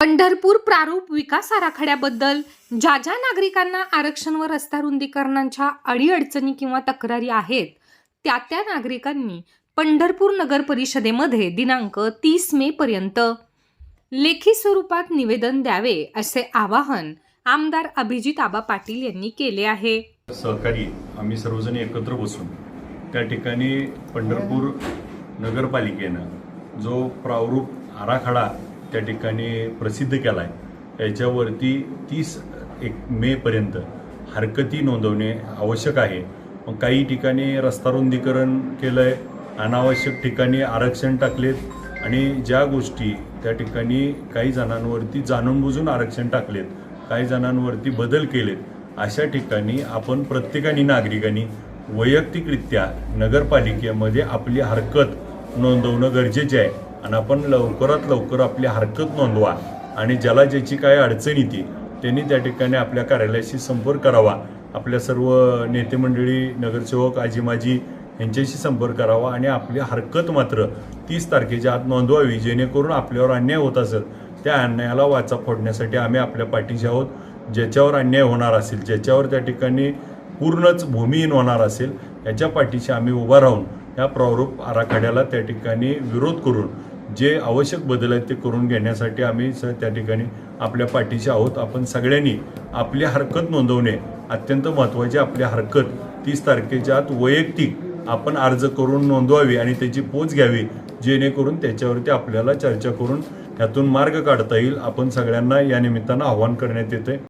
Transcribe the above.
पंढरपूर प्रारूप विकास आराखड्याबद्दल ज्या ज्या नागरिकांना आरक्षण व रस्ता रुंदीकरणांच्या अडीअडचणी किंवा तक्रारी आहेत त्या त्या नागरिकांनी पंढरपूर नगर परिषदेमध्ये दिनांक तीस मे पर्यंत लेखी स्वरूपात निवेदन द्यावे असे आवाहन आमदार अभिजित आबा पाटील यांनी केले आहे. सहकारी आम्ही सर्वजण एकत्र बसून त्या ठिकाणी पंढरपूर नगरपालिकेनं जो प्रारूप आराखडा त्या ठिकाणी प्रसिद्ध केला आहे याच्यावरती तीस एक मेपर्यंत हरकती नोंदवणे आवश्यक आहे. मग काही ठिकाणी रस्ता रुंदीकरण केलं आहे अनावश्यक ठिकाणी आरक्षण टाकलेत आणि ज्या गोष्टी त्या ठिकाणी काही जणांवरती जाणून बुजून आरक्षण टाकलेत काही जणांवरती बदल केलेत अशा ठिकाणी आपण प्रत्येकाने नागरिकांनी वैयक्तिकरित्या नगरपालिकेमध्ये आपली हरकत नोंदवणं गरजेचे आहे. आणि आपण लवकरात लवकर आपली हरकत नोंदवा आणि ज्याला ज्याची काय अडचण येते त्यांनी त्या ठिकाणी आपल्या कार्यालयाशी संपर्क करावा. आपल्या सर्व नेते मंडळी नगरसेवक आजीमाजी यांच्याशी संपर्क करावा आणि आपली हरकत मात्र तीस तारखेच्या आत नोंदवावी जेणेकरून आपल्यावर अन्याय होत असेल त्या अन्यायाला वाचा फोडण्यासाठी आम्ही आपल्या पाठीशी आहोत. ज्याच्यावर अन्याय होणार असेल ज्याच्यावर त्या ठिकाणी पूर्णच भूमिहीन होणार असेल याच्या पाठीशी आम्ही उभा राहून या प्रारूप आराखड्याला त्या ठिकाणी विरोध करून जे आवश्यक बदल आहेत ते करून घेण्यासाठी आम्ही स त्या ठिकाणी आपल्या पाठीशी आहोत. आपण सगळ्यांनी आपली हरकत नोंदवणे अत्यंत महत्त्वाची आपली हरकत. तीस तारखेच्या आत वैयक्तिक आपण अर्ज करून नोंदवावी आणि त्याची पोच घ्यावी जेणेकरून त्याच्यावरती आपल्याला चर्चा करून ह्यातून मार्ग काढता येईल. आपण सगळ्यांना या निमित्तानं आव्हान करण्यात येते